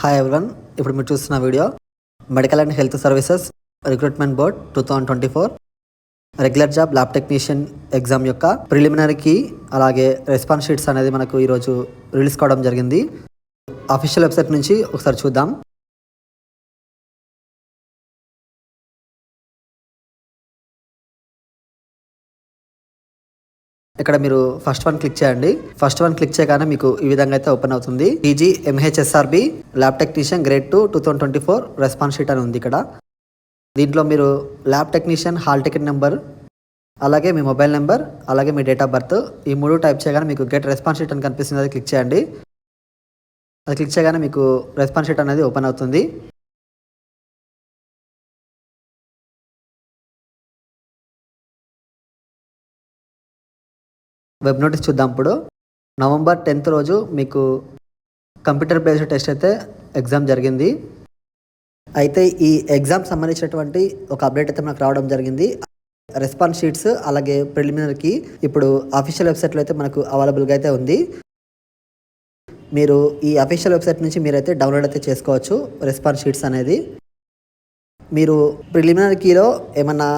Hi everyone ఇప్పుడు మీరు చూస్తున్న video medical and health services recruitment board two thousand twenty four regular job lab technician exam యొక్క ప్రిలిమినరీకి అలాగే రెస్పాన్స్ షీట్స్ అనేది మనకు ఈరోజు రిలీజ్ కావడం జరిగింది. అఫీషియల్ వెబ్సైట్ నుంచి ఒకసారి చూద్దాం. ఇక్కడ మీరు ఫస్ట్ వన్ క్లిక్ చేయండి. ఫస్ట్ వన్ క్లిక్ చేయగానే మీకు ఈ విధంగా అయితే ఓపెన్ అవుతుంది. PG MHSRB lab technician grade two two thousand twenty four response sheet అని ఉంది ఇక్కడ. దీంట్లో మీరు lab technician hall ticket number అలాగే మీ మొబైల్ నెంబర్ అలాగే మీ డేట్ ఆఫ్ బర్త్ ఈ మూడు టైప్ చేయగానే మీకు గెట్ రెస్పాన్స్ షీట్ అని కనిపిస్తుంది. అది క్లిక్ చేయండి. అది క్లిక్ చేయగానే మీకు రెస్పాన్స్ షీట్ అనేది ఓపెన్ అవుతుంది. వెబ్ నోటీస్ చూద్దాం ఇప్పుడు. నవంబర్ టెన్త్ రోజు మీకు కంప్యూటర్ బేస్డ్ టెస్ట్ అయితే ఎగ్జామ్ జరిగింది. అయితే ఈ ఎగ్జామ్ సంబంధించినటువంటి ఒక అప్డేట్ అయితే మనకు రావడం జరిగింది. రెస్పాన్స్ షీట్స్ అలాగే ప్రిలిమినరీకి ఇప్పుడు అఫీషియల్ వెబ్సైట్లో అయితే మనకు అవైలబుల్గా అయితే ఉంది. మీరు ఈ అఫీషియల్ వెబ్సైట్ నుంచి మీరైతే డౌన్లోడ్ అయితే చేసుకోవచ్చు రెస్పాన్స్ షీట్స్ అనేది. మీరు ప్రిలిమినరీ కీలో ఏమన్నా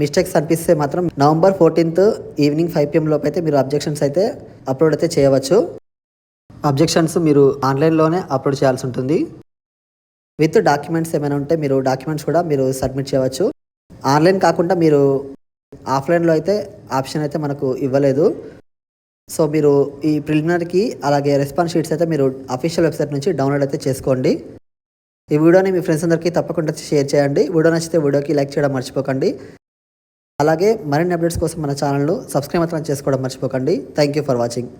మిస్టేక్స్ అనిపిస్తే మాత్రం November fourteenth evening five PM లోపు అయితే మీరు అబ్జెక్షన్స్ అయితే అప్లోడ్ అయితే చేయవచ్చు. అబ్జెక్షన్స్ మీరు ఆన్లైన్లోనే అప్లోడ్ చేయాల్సి ఉంటుంది. విత్ డాక్యుమెంట్స్ ఏమైనా ఉంటే మీరు డాక్యుమెంట్స్ కూడా మీరు సబ్మిట్ చేయవచ్చు. ఆన్లైన్ కాకుండా మీరు ఆఫ్లైన్లో అయితే ఆప్షన్ అయితే మనకు ఇవ్వలేదు. సో మీరు ఈ ప్రిలిమినరీకి అలాగే రెస్పాన్స్ షీట్స్ అయితే మీరు అఫీషియల్ వెబ్సైట్ నుంచి డౌన్లోడ్ అయితే చేసుకోండి. ఈ వీడియోని మీ ఫ్రెండ్స్ అందరికీ తప్పకుండా షేర్ చేయండి. వీడియో నచ్చితే వీడియోకి లైక్ చేయడం మర్చిపోకండి. అలాగే మరిన్ని అప్డేట్స్ కోసం మన ఛానల్ను సబ్స్క్రైబ్ మాత్రం చేసుకోవడం మర్చిపోకండి. Thank you for watching